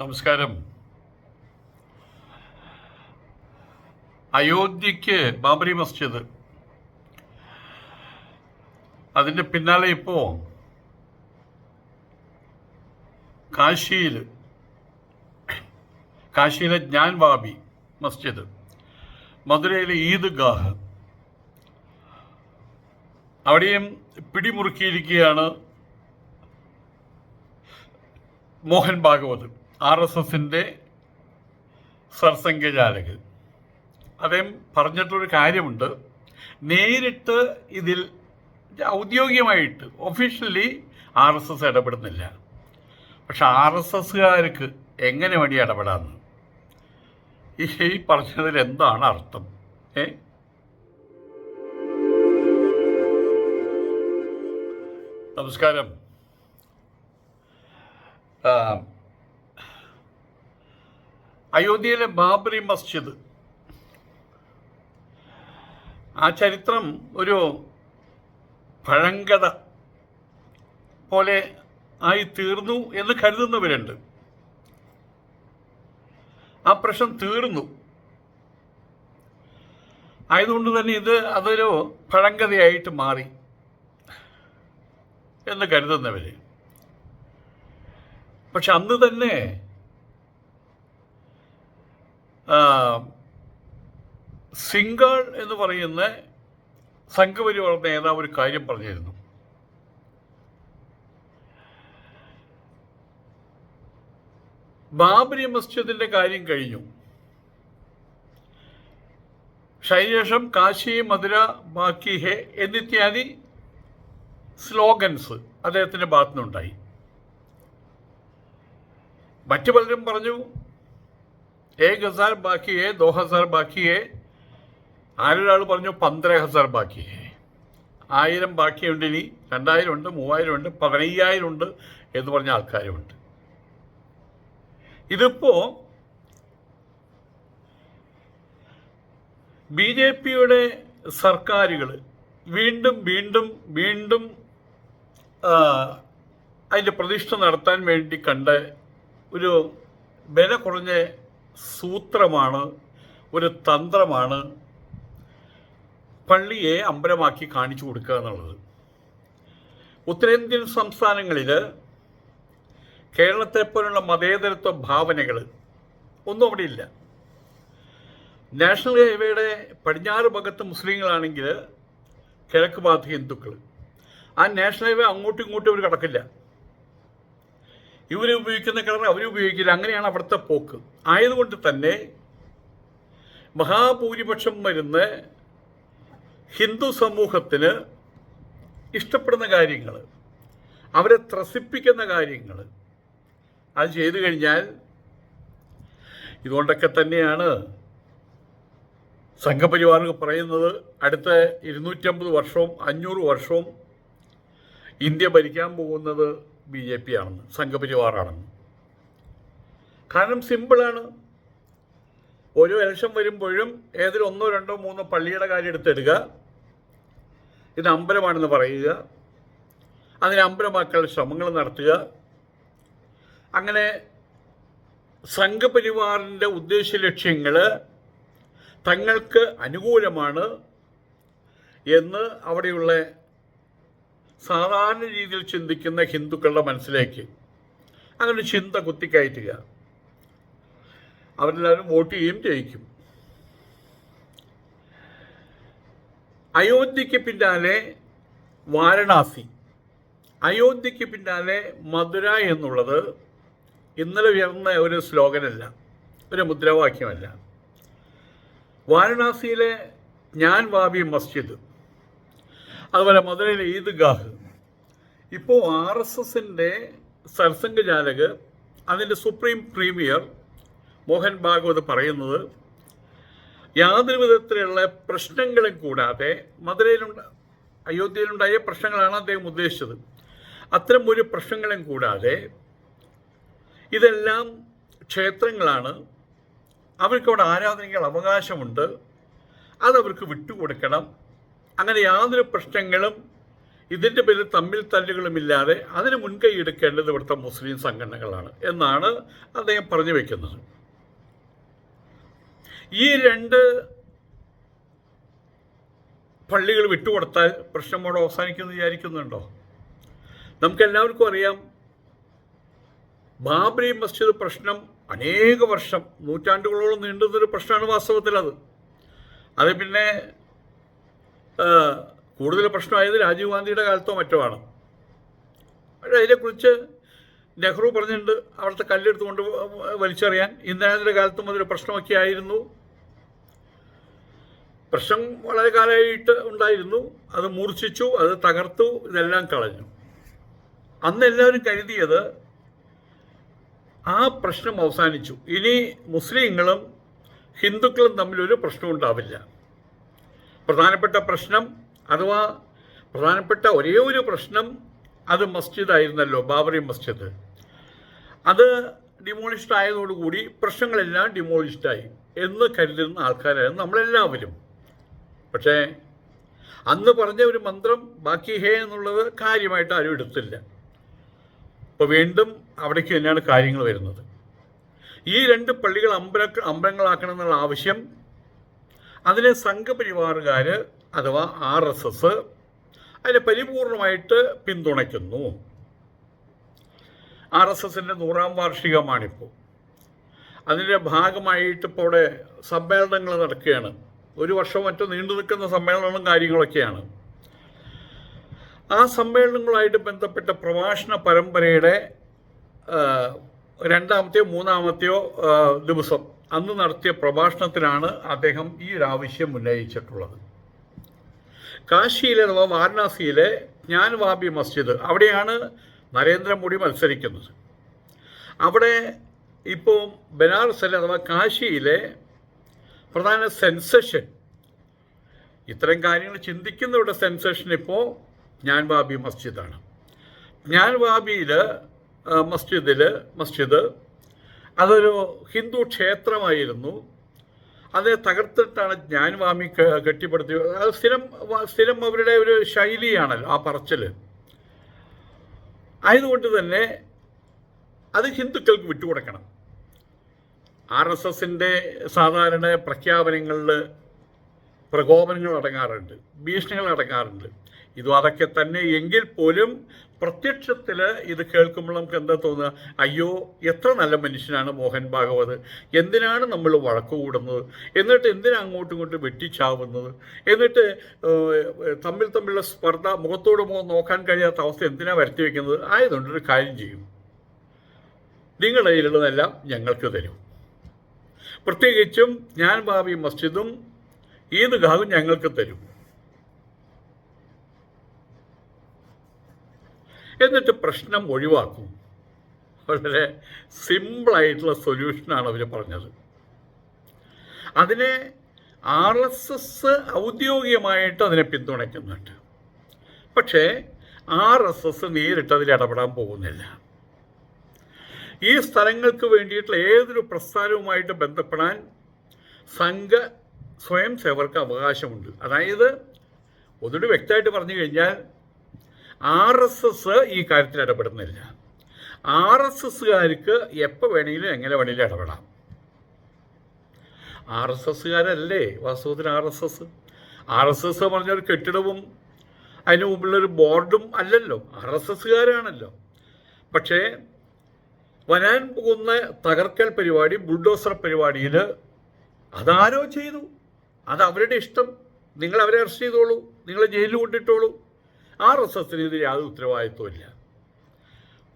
നമസ്കാരം. അയോധ്യയ്ക്ക് ബാബരി മസ്ജിദ്. അതിന്റെ പിന്നാലെ ഇപ്പോൾ കാശിയിൽ കാശിയിലെ ജ്ഞാൻ ബാബി മസ്ജിദ് മധുരയിലെ ഈദ്ഗാഹ്. അവിടെയും പിടിമുറുക്കിയിരിക്കുകയാണ് മോഹൻ ഭാഗവത്. ആർ എസ് എസിന്റെ സർസംഘചാലകൻ അദ്ദേഹം പറഞ്ഞിട്ടൊരു കാര്യമുണ്ട്. നേരിട്ട് ഇതിൽ ഔദ്യോഗികമായിട്ട് ഒഫീഷ്യലി ആർ എസ് എസ് ഇടപെടുന്നില്ല. പക്ഷെ ആർ എസ് എസ്സുകാർക്ക് എങ്ങനെ വേണ്ടി ഇടപെടാമെന്ന് ഈ പറഞ്ഞതിൽ എന്താണ് അർത്ഥം? ഏ? നമസ്കാരം. അയോധ്യയിലെ ബാബറി മസ്ജിദ്. ആ ചരിത്രം ഒരു പഴങ്കഥ പോലെ ആയി തീർന്നു എന്ന് കരുതുന്നവരുണ്ട്. ആ പ്രശ്നം തീർന്നു. ആയതുകൊണ്ട് തന്നെ ഇത് അതൊരു പഴങ്കഥയായിട്ട് മാറി എന്ന് കരുതുന്നവര്. പക്ഷെ അന്ന് തന്നെ സിംഗാൾ എന്ന് പറയുന്ന സംഘപരിവാർ നേതാവ് ഒരു കാര്യം പറഞ്ഞിരുന്നു. ബാബരി മസ്ജിദിന്റെ കാര്യം കഴിഞ്ഞു. ശേഷം കാശി മധുര ബാക്കി ഹെ എന്നിത്യാദി സ്ലോഗൻസ് അദ്ദേഹത്തിന്റെ ഭാഗത്തുനിന്നുണ്ടായി. മറ്റു പലരും പറഞ്ഞു ഏക് ഹസാർ बाकी है ദോ ഹസാർ ബാക്കി ഹെ. ആരൊരാൾ പറഞ്ഞു പന്തര ഹസാർ ബാക്കി ആയിരം ബാക്കിയുണ്ട് ഇനി രണ്ടായിരം ഉണ്ട് മൂവായിരം ഉണ്ട് പതിനയ്യായിരം ഉണ്ട് എന്ന് പറഞ്ഞ ആൾക്കാരുമുണ്ട്. ഇതിപ്പോ ബി ജെ പിയുടെ സർക്കാരുകൾ വീണ്ടും വീണ്ടും വീണ്ടും അതിന്റെ പ്രതിഷ്ഠ നടത്താൻ വേണ്ടി കണ്ട ഒരു വില കുറഞ്ഞ സൂത്രമാണ് ഒരു തന്ത്രമാണ് പള്ളിയെ അമ്പലമാക്കി കാണിച്ചു കൊടുക്കുക എന്നുള്ളത്. ഉത്തരേന്ത്യൻ സംസ്ഥാനങ്ങളിൽ കേരളത്തെ പോലുള്ള മതേതരത്വ ഭാവനകൾ ഒന്നും അവിടെ ഇല്ല. നാഷണൽ ഹൈവേയുടെ പടിഞ്ഞാറ് ഭാഗത്ത് മുസ്ലിങ്ങളാണെങ്കിൽ കിഴക്ക് ഭാഗത്ത് ഹിന്ദുക്കൾ ആ നാഷണൽ ഹൈവേ അങ്ങോട്ടും ഇങ്ങോട്ടും അവർ കടക്കില്ല. ഇവർ ഉപയോഗിക്കുന്ന കളർ അവർ ഉപയോഗിക്കില്ല. അങ്ങനെയാണ് അവിടുത്തെ പോക്ക്. ആയതുകൊണ്ട് തന്നെ മഹാഭൂരിപക്ഷം വരുന്ന ഹിന്ദു സമൂഹത്തിന് ഇഷ്ടപ്പെടുന്ന കാര്യങ്ങൾ അവരെ ത്രസിപ്പിക്കുന്ന കാര്യങ്ങൾ അത് ചെയ്തു കഴിഞ്ഞാൽ ഇതുകൊണ്ടൊക്കെ തന്നെയാണ് സംഘപരിവാറുകൾ പറയുന്നത് അടുത്ത ഇരുന്നൂറ്റമ്പത് വർഷവും അഞ്ഞൂറ് വർഷവും ഇന്ത്യ ഭരിക്കാൻ പോകുന്നത് ബി ജെ പി ആണെന്ന് സംഘപരിവാറാണെന്ന്. കാരണം സിമ്പിളാണ്. ഓരോ ഇലക്ഷൻ വരുമ്പോഴും ഏതൊരു ഒന്നോ രണ്ടോ മൂന്നോ പള്ളിയുടെ കാര്യം എടുത്തെടുക്കുക. ഇത് അമ്പലമാണെന്ന് പറയുക. അതിനെ അമ്പലമാക്കാനുള്ള ശ്രമങ്ങൾ നടത്തുക. അങ്ങനെ സംഘപരിവാറിന്റെ ഉദ്ദേശ ലക്ഷ്യങ്ങൾ തങ്ങൾക്ക് അനുകൂലമാണ് എന്ന് അവിടെയുള്ള സാധാരണ രീതിയിൽ ചിന്തിക്കുന്ന ഹിന്ദുക്കളുടെ മനസ്സിലേക്ക് അങ്ങനെ ചിന്ത കുത്തിക്കയറ്റുക. അവരെല്ലാവരും വോട്ട് ചെയ്യും ജയിക്കും. അയോധ്യയ്ക്ക് പിന്നാലെ വാരണാസി. അയോധ്യയ്ക്ക് പിന്നാലെ മധുര എന്നുള്ളത് ഇന്നലെ ഉയർന്ന ഒരു സ്ലോഗനല്ല ഒരു മുദ്രാവാക്യമല്ല. വാരണാസിയിലെ ഞാൻ വാബി മസ്ജിദ് അതുപോലെ മധുരയിലെ ഈദ്ഗാഹ്. ഇപ്പോൾ ആർ എസ് എസിന്റെ സർസംഘചാലക് അതിന്റെ സുപ്രീം പ്രീമിയർ മോഹൻ ഭാഗവത് പറയുന്നത് യാതൊരു വിധത്തിലുള്ള പ്രശ്നങ്ങളും കൂടാതെ മധുരയിലുണ്ട അയോധ്യയിലുണ്ടായ പ്രശ്നങ്ങളാണ് അദ്ദേഹം ഉദ്ദേശിച്ചത്. അത്തരം ഒരു പ്രശ്നങ്ങളും കൂടാതെ ഇതെല്ലാം ക്ഷേത്രങ്ങളാണ്. അവർക്കവിടെ ആരാധനകൾ അവകാശമുണ്ട്. അതവർക്ക് വിട്ടുകൊടുക്കണം. അങ്ങനെ യാതൊരു പ്രശ്നങ്ങളും ഇതിന്റെ പേരിൽ തമ്മിൽ തല്ലുകളുമില്ലാതെ അതിന് മുൻകൈ എടുക്കേണ്ടത് ഇവിടുത്തെ മുസ്ലിം സംഘടനകളാണ് എന്നാണ് അദ്ദേഹം പറഞ്ഞു വയ്ക്കുന്നത് ഈ രണ്ട് പള്ളികൾ വിട്ടുകൊടുത്താൽ പ്രശ്നം അവിടെ അവസാനിക്കുമെന്ന് വിചാരിക്കുന്നുണ്ടോ? നമുക്കെല്ലാവർക്കും അറിയാം ബാബരി മസ്ജിദ് പ്രശ്നം അനേക വർഷം നൂറ്റാണ്ടുകളോളം നീണ്ടുന്നൊരു പ്രശ്നമാണ് വാസ്തവത്തിൽ അത്. അത് പിന്നെ കൂടുതൽ പ്രശ്നമായത് രാജീവ് ഗാന്ധിയുടെ കാലത്തോ മറ്റോ ആണ്. പക്ഷേ അതിനെക്കുറിച്ച് നെഹ്റു പറഞ്ഞിട്ടുണ്ട് അവിടുത്തെ കല്ലെടുത്തുകൊണ്ട് വലിച്ചെറിയാൻ. ഇന്ദിരാഗാന്ധിയുടെ കാലത്തും അതൊരു പ്രശ്നമൊക്കെ ആയിരുന്നു. പ്രശ്നം വളരെ കാലമായിട്ട് ഉണ്ടായിരുന്നു. അത് മൂർച്ഛിച്ചു അത് തകർത്തു ഇതെല്ലാം കളഞ്ഞു. അന്ന് എല്ലാവരും കരുതിയത് ആ പ്രശ്നം അവസാനിച്ചു. ഇനി മുസ്ലിങ്ങളും ഹിന്ദുക്കളും തമ്മിലൊരു പ്രശ്നം ഉണ്ടാവില്ല. പ്രധാനപ്പെട്ട പ്രശ്നം അഥവാ പ്രധാനപ്പെട്ട ഒരേ ഒരു പ്രശ്നം അത് മസ്ജിദായിരുന്നല്ലോ ബാബറി മസ്ജിദ്. അത് ഡിമോളിഷ്ഡ് ആയതോടുകൂടി പ്രശ്നങ്ങളെല്ലാം ഡിമോളിഷ്ഡായി എന്ന് കരുതുന്ന ആൾക്കാരായിരുന്നു നമ്മളെല്ലാവരും. പക്ഷേ അന്ന് പറഞ്ഞ ഒരു മന്ത്രം ബാക്കി ഹേ എന്നുള്ളത് കാര്യമായിട്ട് ആരും എടുത്തില്ല. അപ്പോൾ വീണ്ടും അവിടേക്ക് തന്നെയാണ് കാര്യങ്ങൾ വരുന്നത്. ഈ രണ്ട് പള്ളികൾ അമ്പല അമ്പലങ്ങളാക്കണം എന്നുള്ള ആവശ്യം അതിനെ സംഘപരിവാറുകാർ അഥവാ ആർ എസ് എസ് അതിനെ പരിപൂർണമായിട്ട് പിന്തുണയ്ക്കുന്നു. ആർ എസ് എസിന്റെ നൂറാം വാർഷികമാണിപ്പോൾ അതിന്റെ ഭാഗമായിട്ട് ഇപ്പോൾ അവിടെ സമ്മേളനങ്ങൾ നടക്കുകയാണ്. ഒരു വർഷം മറ്റോ നീണ്ടു നിൽക്കുന്ന സമ്മേളനങ്ങളും കാര്യങ്ങളൊക്കെയാണ്. ആ സമ്മേളനങ്ങളുമായിട്ട് ബന്ധപ്പെട്ട പ്രഭാഷണ പരമ്പരയുടെ രണ്ടാമത്തെയോ മൂന്നാമത്തെയോ ദിവസം അന്ന് നടത്തിയ പ്രഭാഷണത്തിലാണ് അദ്ദേഹം ഈ ഒരു ആവശ്യം ഉന്നയിച്ചിട്ടുള്ളത്. കാശിയിലെ അഥവാ വാരണാസിയിലെ ജ്ഞാൻവാബി മസ്ജിദ് അവിടെയാണ് നരേന്ദ്രമോദി മത്സരിക്കുന്നത്. അവിടെ ഇപ്പോൾ ബനാറസിലെ അഥവാ കാശിയിലെ പ്രധാന സെൻസേഷൻ ഇത്തരം കാര്യങ്ങൾ ചിന്തിക്കുന്നവരുടെ സെൻസേഷൻ ഇപ്പോൾ ജ്ഞാൻവാബി മസ്ജിദാണ്. ജ്ഞാൻവാബിയിൽ മസ്ജിദിൽ മസ്ജിദ് അതൊരു ഹിന്ദു ക്ഷേത്രമായിരുന്നു. അതിനെ തകർത്തിട്ടാണ് ജ്ഞാൻവാമി കെട്ടിപ്പടുത്തിയത്. അത് സ്ഥിരം സ്ഥിരം അവരുടെ ഒരു ശൈലിയാണല്ലോ ആ പറച്ചിൽ ആയതുകൊണ്ട് തന്നെ അത് ഹിന്ദുക്കൾക്ക് വിട്ടുകൊടുക്കണം. ആർ എസ് എസിന്റെ സാധാരണ പ്രഖ്യാപനങ്ങളിൽ പ്രകോപനങ്ങൾ അടങ്ങാറുണ്ട് ഭീഷണികൾ അടങ്ങാറുണ്ട്. ഇതും അതൊക്കെ തന്നെ എങ്കിൽ പോലും പ്രത്യക്ഷത്തിൽ ഇത് കേൾക്കുമ്പോൾ നമുക്ക് എന്താ തോന്നുക? അയ്യോ എത്ര നല്ല മനുഷ്യനാണ് മോഹൻ ഭാഗവത്. എന്തിനാണ് നമ്മൾ വഴക്ക് കൂടുന്നത്? എന്നിട്ട് എന്തിനാണ് അങ്ങോട്ടും ഇങ്ങോട്ടും വെട്ടിച്ചാവുന്നത്? എന്നിട്ട് തമ്മിൽ തമ്മിലുള്ള സ്പർദ്ധ മുഖത്തോട് മുഖം നോക്കാൻ കഴിയാത്ത അവസ്ഥ എന്തിനാണ് വരുത്തി വെക്കുന്നത്? ആയതുകൊണ്ട് ഒരു കാര്യം ചെയ്യും. നിങ്ങളുടെ ഞങ്ങൾക്ക് തരും. പ്രത്യേകിച്ചും ഞാൻ ബാബി മസ്ജിദും ഈദ്ഗാഹും ഞങ്ങൾക്ക് തരും. എന്നിട്ട് പ്രശ്നം ഒഴിവാക്കും. വളരെ സിമ്പിളായിട്ടുള്ള സൊല്യൂഷനാണ് അവർ പറഞ്ഞത്. അതിനെ ആർ എസ് എസ് ഔദ്യോഗികമായിട്ട് അതിനെ പിന്തുണയ്ക്കുന്നുണ്ട്. പക്ഷേ ആർ എസ് എസ് നേരിട്ട് അതിൽ ഇടപെടാൻ പോകുന്നില്ല. ഈ സ്ഥലങ്ങൾക്ക് വേണ്ടിയിട്ടുള്ള ഏതൊരു പ്രസ്ഥാനവുമായിട്ട് ബന്ധപ്പെടാൻ സംഘ സ്വയം സേവർക്ക് അവകാശമുണ്ട്. അതായത് ഒന്നുകൂടി വ്യക്തമായിട്ട് പറഞ്ഞു കഴിഞ്ഞാൽ ആർ എസ് എസ് ഈ കാര്യത്തിൽ ഇടപെടുന്നില്ല. ആർ എസ് എസ്സുകാർക്ക് എപ്പോൾ വേണമെങ്കിലും എങ്ങനെ വേണമെങ്കിലും ഇടപെടാം. ആർ എസ് എസ്സുകാരല്ലേ വാസ്തവത്തിൽ R S S? R S S പറഞ്ഞ ഒരു കെട്ടിടവും അതിന് മുമ്പിലൊരു ബോർഡും അല്ലല്ലോ. ആർ എസ് എസ്സുകാരാണല്ലോ. പക്ഷേ വരാൻ പോകുന്ന തകർക്കൽ പരിപാടി ബുൾഡോസർ പരിപാടിയിൽ അതാരോ ചെയ്തു. അത് അവരുടെ ഇഷ്ടം. നിങ്ങൾ അവരെ അറസ്റ്റ് ചെയ്തോളൂ. നിങ്ങൾ ജയിലിൽ കൊണ്ടിട്ടോളൂ. ആർ എസ് എസിന് ഇതിൽ യാതൊരു ഉത്തരവാദിത്വമില്ല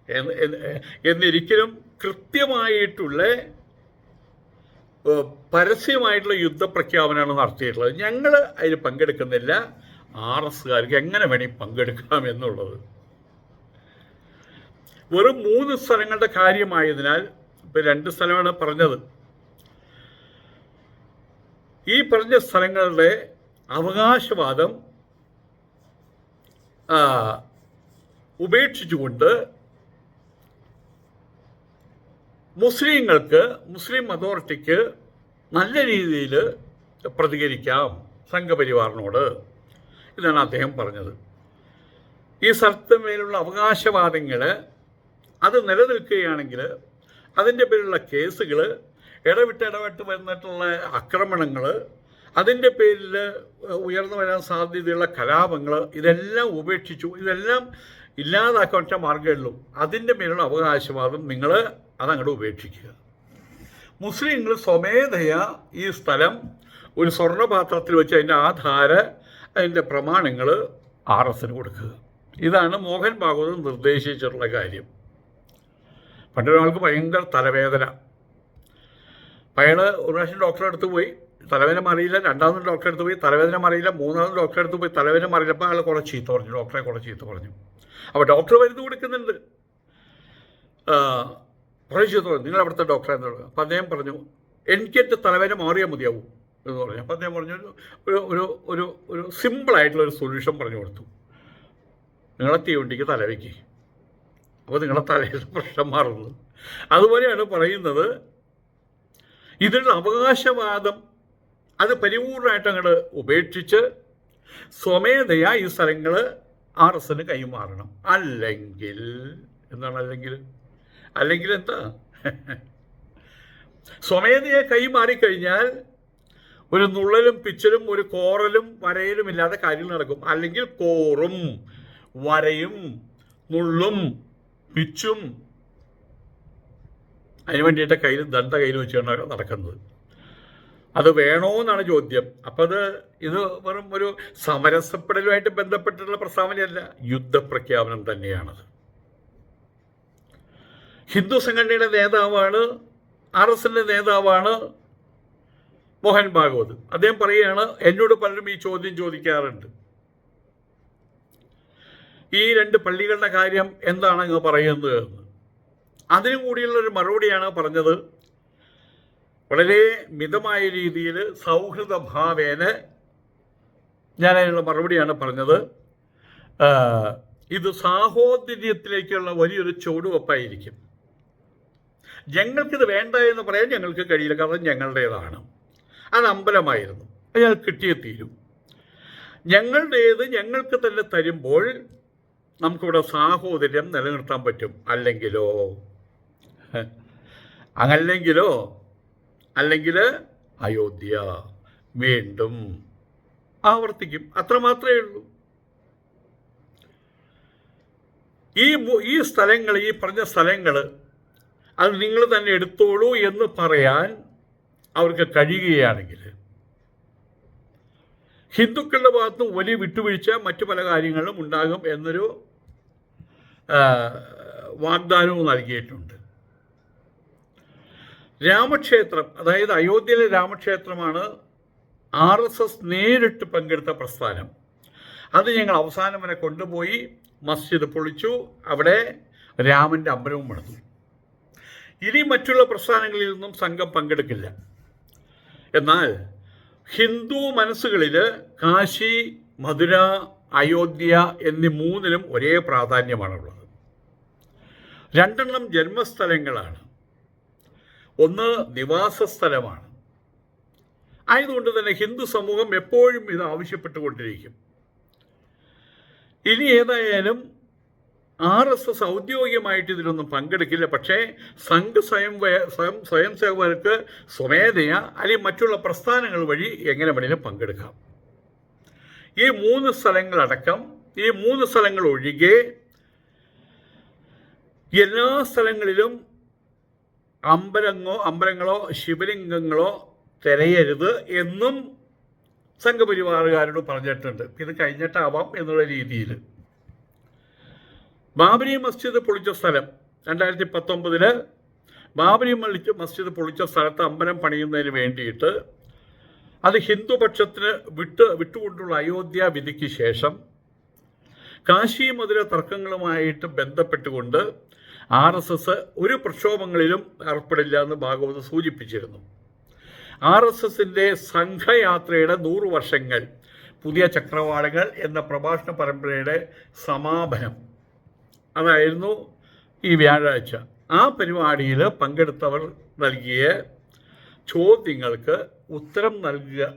എന്ന് എന്ന് എന്നിരിക്കലും കൃത്യമായിട്ടുള്ള പരസ്യമായിട്ടുള്ള യുദ്ധപ്രഖ്യാപനമാണ് നടത്തിയിട്ടുള്ളത്. ഞങ്ങൾ അതിൽ പങ്കെടുക്കുന്നില്ല. ആർ എസ്സുകാർക്ക് എങ്ങനെ വേണമെങ്കിൽ പങ്കെടുക്കാം എന്നുള്ളത്. വെറും മൂന്ന് സ്ഥലങ്ങളുടെ കാര്യമായതിനാൽ ഇപ്പം രണ്ട് സ്ഥലമാണ് പറഞ്ഞത്. ഈ പറഞ്ഞ സ്ഥലങ്ങളുടെ അവകാശവാദം ഉപേക്ഷിച്ചുകൊണ്ട് മുസ്ലിങ്ങൾക്ക് മുസ്ലിം അതോറിറ്റിക്ക് നല്ല രീതിയിൽ പ്രതികരിക്കാം സംഘപരിവാറിനോട്. ഇതാണ് അദ്ദേഹം പറഞ്ഞത്. ഈ സ്ഥലത്തിന്മേലുള്ള അവകാശവാദങ്ങൾ അത് നിലനിൽക്കുകയാണെങ്കിൽ അതിന്റെ പേരിലുള്ള കേസുകൾ ഇടവിട്ട് ഇടവിട്ട് വന്നിട്ടുള്ള ആക്രമണങ്ങൾ അതിന്റെ പേരിൽ ഉയർന്നു വരാൻ സാധ്യതയുള്ള കലാപങ്ങൾ ഇതെല്ലാം ഉപേക്ഷിച്ചു. ഇതെല്ലാം ഇല്ലാതാക്കാൻ ഒറ്റ മാർഗമുള്ളൂ അതിന്റെ മേലുള്ള അവകാശവാദം നിങ്ങൾ അതങ്ങോട്ട് ഉപേക്ഷിക്കുക. മുസ്ലിങ്ങൾ സ്വമേധയ ഈ സ്ഥലം ഒരു സ്വർണപാത്രത്തിൽ വെച്ച് അതിന്റെ ആധാര അതിന്റെ പ്രമാണങ്ങൾ ആർ എസിന് കൊടുക്കുക. ഇതാണ് മോഹൻ ഭാഗവത് നിർദ്ദേശിച്ചിട്ടുള്ള കാര്യം. പണ്ടൊരാൾക്ക് ഭയങ്കര തലവേദന. അയാൾ ഒരു പ്രാവശ്യം ഡോക്ടറെ അടുത്ത് പോയി. തലവേദന മാറിയില്ല രണ്ടാമത് ഡോക്ടറെ അടുത്ത് പോയി തലവേദന മാറിയില്ല മൂന്നാമത് ഡോക്ടറെ അടുത്ത് പോയി തലവേദന മാറിയില്ലപ്പോൾ അയാൾ കുറേ ചീത്ത പറഞ്ഞു ഡോക്ടറെ കുറേ ചീത്ത പറഞ്ഞു. അപ്പോൾ ഡോക്ടർ മരുന്ന് കൊടുക്കുന്നുണ്ട്. കുറേ ചീത്ത പറഞ്ഞു. നിങ്ങൾ അവിടുത്തെ ഡോക്ടറെ എന്ന് പറഞ്ഞു. അപ്പോൾ അദ്ദേഹം പറഞ്ഞു എനിക്ക് എന്റെ തലവേദന മാറിയാൽ മതിയാവും. എന്ന് പറഞ്ഞു. അപ്പോൾ അദ്ദേഹം പറഞ്ഞു ഒരു ഒരു ഒരു ഒരു സിമ്പിളായിട്ടുള്ള ഒരു സൊല്യൂഷൻ പറഞ്ഞു കൊടുത്തു. നിങ്ങളെ തീവണ്ടിക്ക് തലവയ്ക്ക് അപ്പോൾ നിങ്ങളെ തലയിൽ പ്രശ്നം മാറുന്നു. അതുപോലെയാണ് പറയുന്നത് ഇതൊരു അവകാശവാദം അത് പരിപൂർണമായിട്ട് അങ്ങോട്ട് ഉപേക്ഷിച്ച് സ്വമേധയാ ഈ സ്ഥലങ്ങൾ ആർ എസിന് കൈമാറണം. അല്ലെങ്കിൽ എന്താണ് അല്ലെങ്കിൽ? അല്ലെങ്കിൽ എന്താ? സ്വമേധയെ കൈമാറിക്കഴിഞ്ഞാൽ ഒരു നുള്ളലും പിച്ചലും ഒരു കോറലും വരയലും ഇല്ലാതെ കാര്യങ്ങൾ നടക്കും. അല്ലെങ്കിൽ കോറും വരയും നുള്ളും പിച്ചും അതിന് വേണ്ടിയിട്ട് കയ്യിൽ ദണ്ട കയ്യിൽ വെച്ചുകൊണ്ടാണ് നടക്കുന്നത്. അത് വേണോ എന്നാണ് ചോദ്യം. അപ്പം അത് ഇത് വെറും ഒരു സമരസപ്പെടലുമായിട്ട് ബന്ധപ്പെട്ടിട്ടുള്ള പ്രസ്താവനയല്ല. യുദ്ധപ്രഖ്യാപനം തന്നെയാണത്. ഹിന്ദു സംഘടനയുടെ നേതാവാണ് ആർ എസ് എന്റെ നേതാവാണ് മോഹൻ ഭാഗവത്. അദ്ദേഹം പറയുകയാണ് എന്നോട് പലരും ഈ ചോദ്യം ചോദിക്കാറുണ്ട്. ഈ രണ്ട് പള്ളികളുടെ കാര്യം എന്താണ് അങ്ങ് പറയുന്നത് അതിനു കൂടിയുള്ള ഒരു മറുപടിയാണ് പറഞ്ഞത് വളരെ മിതമായ രീതിയിൽ സൗഹൃദ ഭാവേന ഞാൻ അതിനുള്ള മറുപടിയാണ് പറഞ്ഞത്. ഇത് സാഹോദര്യത്തിലേക്കുള്ള വലിയൊരു ചുവടുവെപ്പായിരിക്കും. ഞങ്ങൾക്കിത് വേണ്ട എന്ന് പറയാൻ ഞങ്ങൾക്ക് കഴിയില്ല കാരണം ഞങ്ങളുടേതാണ്. അത് അമ്പലമായിരുന്നു. അയാൾ കിട്ടിയേ തീരും. ഞങ്ങളുടേത് ഞങ്ങൾക്ക് തന്നെ തരുമ്പോൾ നമുക്കിവിടെ സാഹോദര്യം നിലനിർത്താൻ പറ്റും. അല്ലെങ്കിലോ? അങ്ങല്ലെങ്കിലോ? അല്ലെങ്കിൽ അയോധ്യ വീണ്ടും ആവർത്തിക്കും. അത്ര മാത്രമേ ഉള്ളൂ. ഈ ഈ സ്ഥലങ്ങൾ ഈ പറഞ്ഞ സ്ഥലങ്ങൾ അത് നിങ്ങൾ തന്നെ എടുത്തോളൂ എന്ന് പറയാൻ അവർക്ക് കഴിയുകയാണെങ്കിൽ ഹിന്ദുക്കളുടെ ഭാഗത്ത് വലിയ വിട്ടുവീഴ്ച മറ്റു പല കാര്യങ്ങളും ഉണ്ടാകും എന്നൊരു വാഗ്ദാനവും നൽകിയിട്ടുണ്ട്. രാമക്ഷേത്രം അതായത് അയോധ്യയിലെ രാമക്ഷേത്രമാണ് ആർ എസ് എസ് നേരിട്ട് പങ്കെടുത്ത പ്രസ്ഥാനം. അത് ഞങ്ങൾ അവസാനം വരെ കൊണ്ടുപോയി മസ്ജിദ് പൊളിച്ചു അവിടെ രാമന്റെ അമ്പലവും പണിതു. ഇനി മറ്റുള്ള പ്രസ്ഥാനങ്ങളിൽ നിന്നും സംഘം പങ്കെടുക്കില്ല. എന്നാൽ ഹിന്ദു മനസ്സുകളിൽ കാശി മധുര അയോധ്യ എന്നീ മൂന്നിലും ഒരേ പ്രാധാന്യമാണുള്ളത്. രണ്ടെണ്ണം ജന്മസ്ഥലങ്ങളാണ്. ഒന്ന് നിവാസ സ്ഥലമാണ് ആയതുകൊണ്ട് തന്നെ ഹിന്ദു സമൂഹം എപ്പോഴും ഇത് ആവശ്യപ്പെട്ടുകൊണ്ടിരിക്കും. ഇനി ഏതായാലും ആർ എസ് എസ് ഔദ്യോഗികമായിട്ട് ഇതിലൊന്നും പങ്കെടുക്കില്ല. പക്ഷേ സംഘ സ്വയം വയ- സ്വയം സ്വയം സേവകർക്ക് സ്വമേധയ അല്ലെങ്കിൽ മറ്റുള്ള പ്രസ്ഥാനങ്ങൾ വഴി എങ്ങനെ വേണേലും പങ്കെടുക്കാം. ഈ മൂന്ന് സ്ഥലങ്ങളടക്കം ഈ മൂന്ന് സ്ഥലങ്ങൾ ഒഴികെ എല്ലാ സ്ഥലങ്ങളിലും അമ്പലങ്ങോ അമ്പലങ്ങളോ ശിവലിംഗങ്ങളോ തിരയരുത് എന്നും സംഘപരിവാറുകാരോട് പറഞ്ഞിട്ടുണ്ട്. ഇത് കഴിഞ്ഞിട്ടാവാം എന്നുള്ള രീതിയിൽ. ബാബരി മസ്ജിദ് പൊളിച്ച സ്ഥലം രണ്ടായിരത്തി പത്തൊമ്പതിൽ ബാബരി മസ്ജിദ് പൊളിച്ച സ്ഥലത്ത് അമ്പലം പണിയുന്നതിന് വേണ്ടിയിട്ട് അത് ഹിന്ദുപക്ഷത്തിന് വിട്ട് വിട്ടുകൊണ്ടുള്ള അയോധ്യ വിധിക്ക് ശേഷം കാശി മധുര തർക്കങ്ങളുമായിട്ട് ബന്ധപ്പെട്ടുകൊണ്ട് ആർ എസ് എസ് ഒരു പ്രക്ഷോഭങ്ങളിലും ഏർപ്പെടില്ല എന്ന് ഭാഗവത് സൂചിപ്പിച്ചിരുന്നു. ആർ എസ് എസിന്റെ സംഘയാത്രയുടെ നൂറു വർഷങ്ങൾ പുതിയ ചക്രവാളങ്ങൾ എന്ന പ്രഭാഷണ പരമ്പരയുടെ സമാപനം. അതായിരുന്നു ഈ വ്യാഴാഴ്ച. ആ പരിപാടിയിൽ പങ്കെടുത്തവർ നൽകിയ ചോദ്യങ്ങൾക്ക് ഉത്തരം നൽകുക.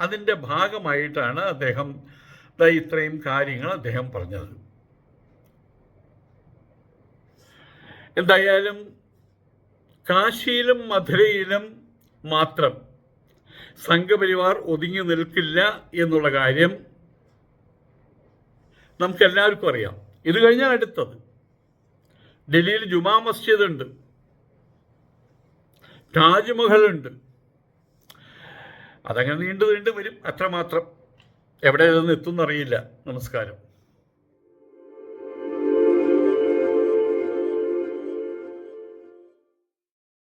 അതിന്റെ ഭാഗമായിട്ടാണ് അദ്ദേഹം ഇത്രയും കാര്യങ്ങൾ അദ്ദേഹം പറഞ്ഞത്. എന്തായാലും കാശിയിലും മധുരയിലും മാത്രം സംഘപരിവാർ ഒതുങ്ങി നിൽക്കില്ല എന്നുള്ള കാര്യം നമുക്കെല്ലാവർക്കും അറിയാം. ഇത് കഴിഞ്ഞാൽ അടുത്തത്. ഡൽഹിയിൽ ജുമാ മസ്ജിദ് ഉണ്ട് താജ്മഹൽ ഉണ്ട് അതങ്ങനെ നീണ്ടു നീണ്ടു വരും അത്രമാത്രം. എവിടെ നിന്ന് എത്തുന്നറിയില്ല. നമസ്കാരം.